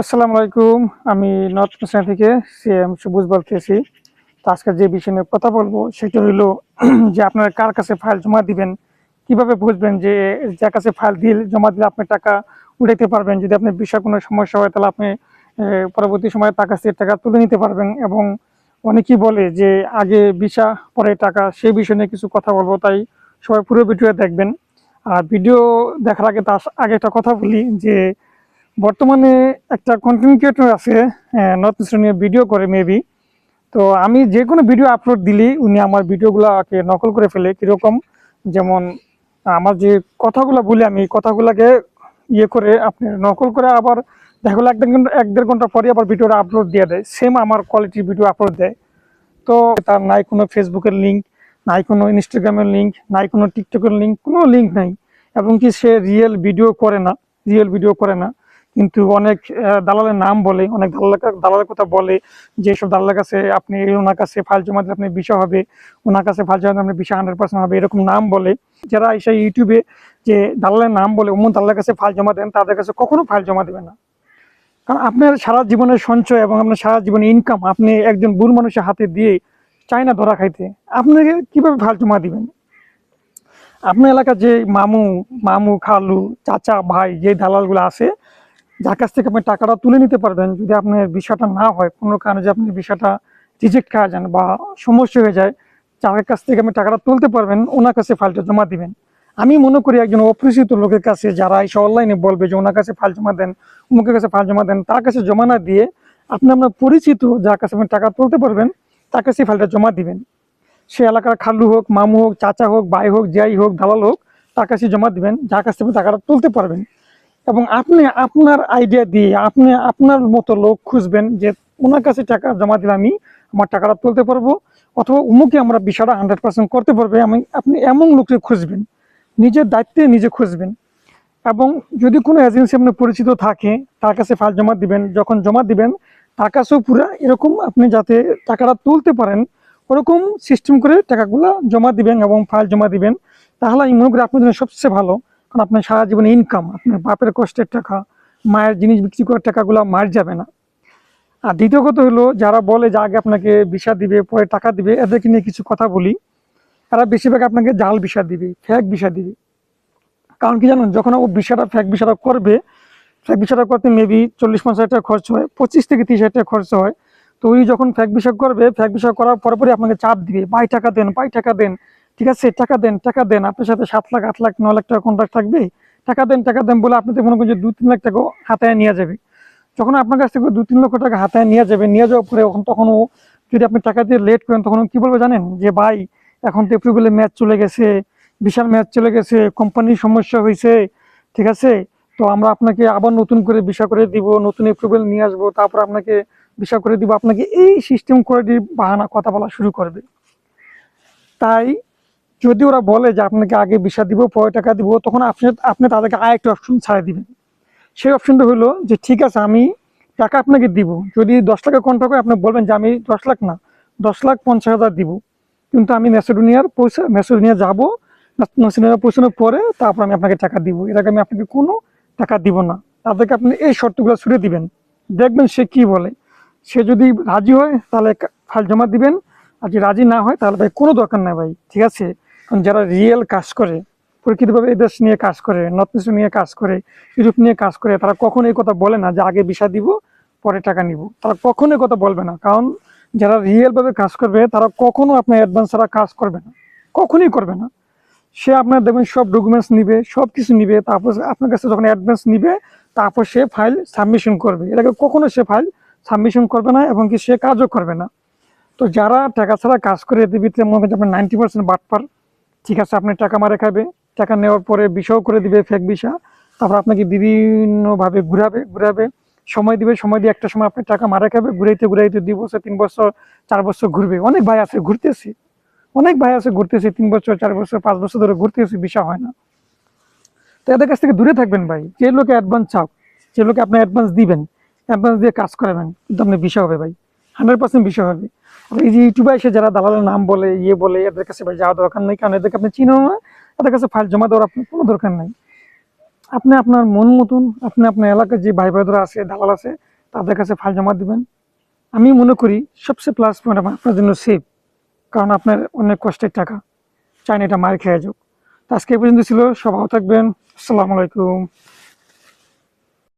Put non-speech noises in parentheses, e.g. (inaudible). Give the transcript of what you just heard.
আসসালামু আলাইকুম। আমি নর্থ মিশন থেকে সিএম সবুজ বলতেছি তো আজকে যে বিষয় নিয়ে কথা বলব, সেটা হলো (clears throat) যে আপনারা কার কাছে ফাইল জমা দিবেন, কীভাবে বুঝবেন যে যার কাছে ফাইল দিল জমা দিলে আপনি টাকা উঠাইতে পারবেন? যদি আপনার বিষয় কোনো সমস্যা হয়, তাহলে আপনি পরবর্তী সময়ে টাকা সে টাকা তুলে নিতে পারবেন। এবং অনেকেই বলে যে আগে ভিসা, পরে টাকা, সেই বিষয় নিয়ে কিছু কথা বলব। তাই সবাই পুরো ভিডিও দেখবেন। আর ভিডিও দেখার আগে তার আগে একটা কথা বলি যে বর্তমানে একটা কন্টেন্ট ক্রিয়েটর আছে নর্থ ইস্টার্ন নিয়ে ভিডিও করে মেবি তো আমি যে কোনো ভিডিও আপলোড দিলি উনি আমার ভিডিওগুলোকে নকল করে ফেলে, কীরকম? যেমন, আমার যে কথাগুলো বলি আমি, কথাগুলোকে ইয়ে করে আপনি নকল করে আবার দেখা গেলো এক ঘণ্টা, এক দেড় ঘণ্টা পরে আবার ভিডিওটা আপলোড দিয়ে দেয়। সেম আমার কোয়ালিটির ভিডিও আপলোড দেয়। তো তার নাই কোনো ফেসবুকের লিঙ্ক নাই কোনো ইনস্টাগ্রামের লিঙ্ক নাই কোনো টিকটকের লিঙ্ক কোনো লিঙ্ক নাই। এবং কি সে রিয়েল ভিডিও করে না রিয়েল ভিডিও করে না। কিন্তু অনেক দালালের নাম বলে, অনেক দালালের দালালের কথা বলে যে সব দালালের কাছে আপনি, ওনার কাছে ফাইল জমা দিলে আপনি বিষয় হবে, ওনার কাছে ফাইল জমা দিলে আপনি বিষয় হান্ড্রেড পার্সেন্ট হবে, এরকম নাম বলে। যারা এসে ইউটিউবে যে দালালের নাম বলে, অমুক দালালের কাছে ফাইল জমা দেন, তাদের কাছে কখনো ফাইল জমা দেবে না। কারণ আপনার সারা জীবনের সঞ্চয় এবং আপনার সারা জীবনের ইনকাম আপনি একজন বুড় মানুষের হাতে দিয়ে চাই না ধরা খাইতে, আপনাকে কীভাবে ফাইল জমা দিবেন? আপনার এলাকার যে মামু মামু, খালু, চাচা, ভাই যে দালালগুলো আছে যার কাছ থেকে আপনি টাকাটা তুলে নিতে পারবেন, যদি আপনার বিষয়টা না হয়, কোনো কারণে যে আপনি বিষয়টা রিজেক্ট খাওয়া যান বা সমস্যা হয়ে যায়, যার কাছ থেকে আপনি টাকাটা তুলতে পারবেন, ওনার কাছে ফাইলটা জমা দিবেন। আমি মনে করি একজন অপরিচিত লোকের কাছে যারা এসে অনলাইনে বলবে যে ওনার কাছে ফাইল জমা দেন, অমুকের কাছে ফাইল জমা দেন, তার কাছে জমা না দিয়ে আপনি আপনার পরিচিত যার কাছে আপনি টাকা তুলতে পারবেন, তার কাছে ফাইলটা জমা দিবেন। সে এলাকার খালু হোক, মামু হোক, চাচা হোক, ভাই হোক যাই হোক, দালাল হোক, তার কাছে জমা দিবেন, যার কাছ থেকে টাকাটা তুলতে পারবেন। এবং আপনি আপনার আইডিয়া দিয়ে আপনি আপনার মতো লোক খুঁজবেন যে ওনার কাছে টাকা জমা দিলে আমি আমার টাকাটা তুলতে পারব, অথবা উমুকে আমরা বিষয়টা হান্ড্রেড পার্সেন্ট করতে পারবে, আমি, আপনি এমন লোককে খুঁজবেন, নিজের দায়িত্বে নিজে খুঁজবেন। এবং যদি কোনো এজেন্সি আপনার পরিচিত থাকে, তার কাছে ফাইল জমা দিবেন, যখন জমা দিবেন, তার কাছেও পুরো এরকম আপনি যাতে টাকাটা তুলতে পারেন, ওরকম সিস্টেম করে টাকাগুলো জমা দিবেন এবং ফাইল জমা দিবেন, তাহলে আমি মনে করি আপনার জন্য সবচেয়ে ভালো। কারণ আপনার সারা জীবনে ইনকাম আপনার বাপের কষ্টের টাকা, মায়ের জিনিস বিক্রি করার টাকাগুলো মার যাবে না। আর দ্বিতীয় কথা হলো, যারা বলে যে আগে আপনাকে ভিসা দিবে, পরে টাকা দিবে, এদেরকে নিয়ে কিছু কথা বলি। তারা বেশিরভাগ আপনাকে জাল ভিসা দিবে ফ্যাক ভিসা দিবে। কারণ কি জানুন, যখন ও ভিসাটা ফ্যাক ভিসাটা করবে ফ্যাক ভিসাটা করতে মেবি চল্লিশ পঞ্চাশ টাকা খরচ হয়, পঁচিশ থেকে তিরিশ হাজার টাকা খরচ হয়। তো ওই যখন ফ্যাক ভিসা করবে ফ্যাক ভিসা করার পরে পরে আপনাকে চাপ দিবে বাই টাকা দেন বাই টাকা দেন। ঠিক আছে, টাকা দেন টাকা দেন, আপনার সাথে সাত লাখ, আট লাখ ন লাখ টাকা কন্ট্রাক্ট থাকবে টাকা দেন টাকা দেন বলে আপনি তো মনে করেন যে দু তিন লাখ টাকা হাতায় নিয়ে যাবে। যখন আপনার কাছ থেকে দু তিন লক্ষ টাকা হাতায় নিয়ে যাবে, নিয়ে যাওয়ার পরে তখন ও যদি আপনি টাকা দিয়ে লেট করেন, তখন কি বলবে জানেন? যে, ভাই, এখন তো এপ্রিলে ম্যাচ চলে গেছে, বিশাল ম্যাচ চলে গেছে কোম্পানির সমস্যা হয়েছে ঠিক আছে? তো আমরা আপনাকে আবার নতুন করে বিষয় করে দিব, নতুন এপ্রুভেল নিয়ে আসব, তারপর আপনাকে বিষয় করে দিব। আপনাকে এই সিস্টেম করে দিয়ে বাহানা কথা বলা শুরু করবে তাই যদি ওরা বলে যে আপনাকে আগে বিষয় দিব, পরে টাকা দিব, তখন আপনি আপনি তাদেরকে আর একটা অপশন ছাড়া দিবেন। সেই অপশনটা হলো যে ঠিক আছে, আমি টাকা আপনাকে দিব। যদি দশ লাখের কন্ট্রাক্ট হয়, আপনি বলবেন যে আমি দশ লাখ না, দশ লাখ পঞ্চাশ হাজার দিব। কিন্তু আমি মেসেডোনিয়ার পয়সা মেসেডোনিয়া যাব মেসেডোনিয়া পৌঁছানোর পরে তারপর আমি আপনাকে টাকা দিব। এর আগে আমি আপনাকে কোনো টাকা দিব না। তাদেরকে আপনি এই শর্তগুলো ছুড়ে দিবেন। দেখবেন সে কি বলে। সে যদি রাজি হয়, তাহলে ফাইল জমা দিবেন। আর যদি রাজি না হয়, তাহলে ভাই কোনো দরকার নাই ভাই। ঠিক আছে? যারা রিয়েল কাজ করে, প্রকৃতভাবে এই দেশ নিয়ে কাজ করে নর্থ ইস্ট নিয়ে কাজ করে, ইউরোপ নিয়ে কাজ করে, তারা কখনো এই কথা বলে না যে আগে ভিসা দিব, পরে টাকা নিব। তারা কখনো কথা বলবে না। কারণ যারা রিয়েলভাবে কাজ করবে, তারা কখনো আপনার অ্যাডভান্স ছাড়া কাজ করবে না। কখনোই করবে না। সে আপনার দেখবেন সব ডকুমেন্টস নিবে সব কিছু নিবে, তারপর আপনার কাছে যখন অ্যাডভান্স নিবে, তারপর সে ফাইল সাবমিশন করবে। এটাকে কখনো সে ফাইল সাবমিশন করবে না এবং কি সে কাজও করবে না। তো যারা টাকা ছাড়া কাজ করে, এদের ভিতরে মনে করেন আপনার নাইনটি পার্সেন্ট বাটপার। ঠিক আছে, আপনি টাকা মারে খাবে টাকা নেওয়ার পরে বিষয় করে দিবে ফেক বিষা। তারপর আপনাকে বিভিন্নভাবে ঘুরাবে ঘুরাবে। সময় দিবে, সময় দিয়ে একটা সময় আপনি টাকা মারা খাবে ঘুরাইতে ঘুরাইতে দুই বছর, তিন বছর, চার বছর ঘুরবে। অনেক ভাই আছে, ঘুরতেছি। অনেক ভাই আছে, ঘুরতেছি, তিন বছর, চার বছর, পাঁচ বছর ধরে ঘুরতেছি বিষয় হয় না। তো এদের কাছ থেকে দূরে থাকবেন ভাই। যে লোকে অ্যাডভান্স চাও, যে লোকে আপনি অ্যাডভান্স দিবেন অ্যাডভান্স দিয়ে কাজ করাবেন, কিন্তু আপনি বিষয় হবে ভাই। হান্ড্রেড পার্সেন্ট বিষয় হবে। এই যে ইউটিউবে এসে যারা দালালের নাম বলে ইয়ে বলে, এদের কাছে ভাই যাওয়া দরকার নেই, কারণ এদেরকে আপনি চিনো না, এদের কাছে ফাইল জমা দেওয়ার আপনার কোনো দরকার নেই। আপনি আপনার মন মতন, আপনি আপনার এলাকার যে ভাই ভাইদের আছে, দালাল আছে, তাদের কাছে ফাইল জমা দিবেন। আমি মনে করি সবচেয়ে প্লাস পয়েন্ট আপনার জন্য সেফ কারণ আপনার অনেক কষ্টের টাকা। চাইনি এটা মার খেয়ে যাক। আজকে পর্যন্ত ছিল, সবাই থাকবেন। আসসালামু আলাইকুম।